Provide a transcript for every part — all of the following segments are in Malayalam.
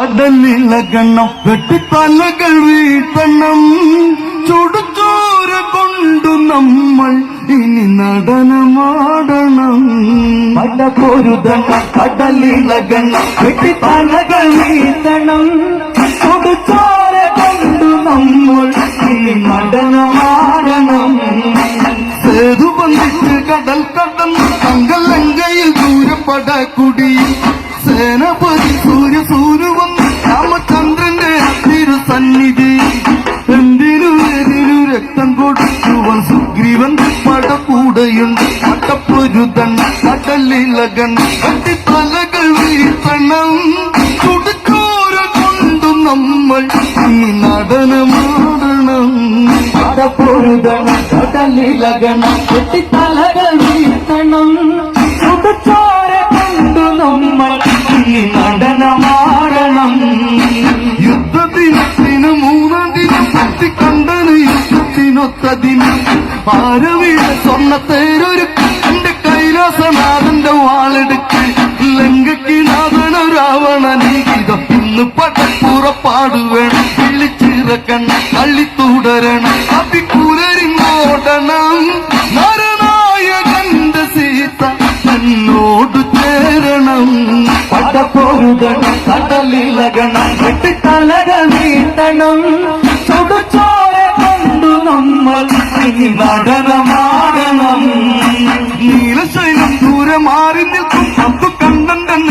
കടലിളകണം വെട്ടിത്തലകൾ വീട്ടണം. ചുടുചോര കൊണ്ടു നമ്മൾ ഇനി നടനമാടണം. പടപൊരുതണം കടലിളകണം വെട്ടിത്തലകൾ വീട്ടണം. ചുടുചോര കൊണ്ടു നമ്മൾ ഇനി നടനമാടണം. സേതു വന്നിട്ട് കടൽ കടന്ന് തങ്കലങ്കയിൽ ദൂരപ്പെടക്കുടി കുടി. പടകൂടയുണ്ട് പട്ടപ്പൊരുതൻ കടലിളകൻ കട്ടിത്തലകൾ വീഴ്ത്തണം കൊണ്ടു നമ്മൾ നടനമാടണം. പടപ്പൊഴുതണം കടലിലകണം കെട്ടിത്തലകൾ വീഴ്ത്തണം. ചുടുച്ചോര കൊണ്ടു നമ്മൾ നടനമാടണം. യുദ്ധദിനത്തിന് മൂന്നാം ദിനം പത്തി കണ്ടന് യുദ്ധത്തിനൊത്ത ദിനം പാരവീഴ സ്വർണ ഇന്ന് പടപ്പുറപ്പാട് വേണം വിളിച്ചിറക്കണം തള്ളിത്തൂടരണം അഭിക്കൂരരിങ്ങോടണം നരനായകന്റെ സീത എന്നോട് ചേരണം. പടപ്പൊഴുതണം കടലിലകണം കെട്ടിത്തലകൾ നീട്ടണം. ചുടുച്ചോര കൊണ്ടു നമ്മൾ ഇനി നടനമാകണം നീലശൈലം ദൂരെ മാറി നിൽക്കും. അമ്പു കണ്ണൻ കടഞ്ഞ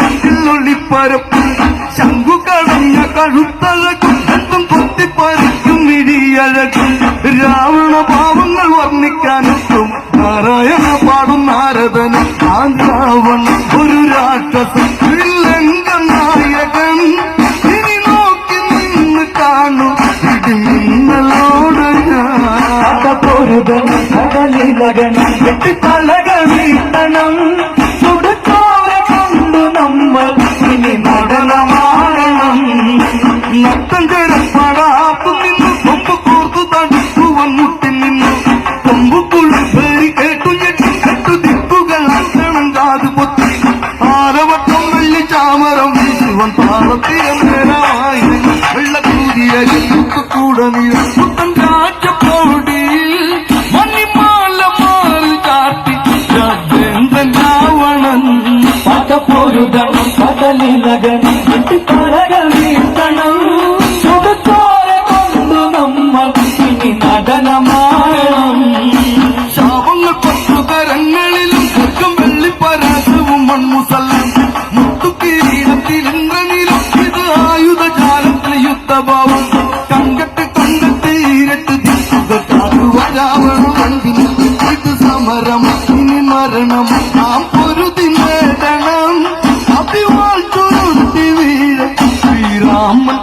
കഴുത്തഴകും എന്തും കൊത്തിപ്പറിക്കും ഇടിയഴകും രാവണ ഭാവങ്ങൾ വർണ്ണിക്കാനൊക്കും നാരായണ പാടും നാരദനും ആ രാവണൻ ഒരു രാക്ഷസൻ വില്ലങ്ക നായകൻ ഇനി നോക്കി നിന്ന് കാണും ഇടിമിന്നലോട് ഞാൻ പടപ്പൊഴുതണം കടലിലകണം കെട്ടിത്തലകൾ വീഴ്ത്തണം നട്ടഞ്ചരപ്പടാത്തു നിന്നു കൊമ്പ് കോർത്തു തടുക്കുവൻ മുട്ടി നിന്നു കൊമ്പുക്കുള്ളി പേരി കേട്ടു ഞെട്ടി കെട്ടു ദിക്കുകൾ അക്ഷണം കാതു പൊത്തി ആരവട്ടം വെള്ളി ചാമരം വീശുവൻ താളത്തിയ നേരമായി വെള്ളക്കൂതിയ കൂടെ നീ പുത്തൻ വെള്ളിപ്പരാശവും മൺമുസല്ലം മുത്തുക്കിരീടത്തിൽ ഇന്ദ്രനിലും ഇത് ആയുധജാലത്തിലെ യുദ്ധഭാവം കങ്കട്ട് കങ്കട്ട് ഇരട്ട് ദിക്കുകൾ കാട്ടുവ രാവണ ഇത് സമരം ഇനി മരണം. നാം പൊരുതി നേടണം അഭിവാൾ ചുരുട്ടി വീഴ ശ്രീരാമൻ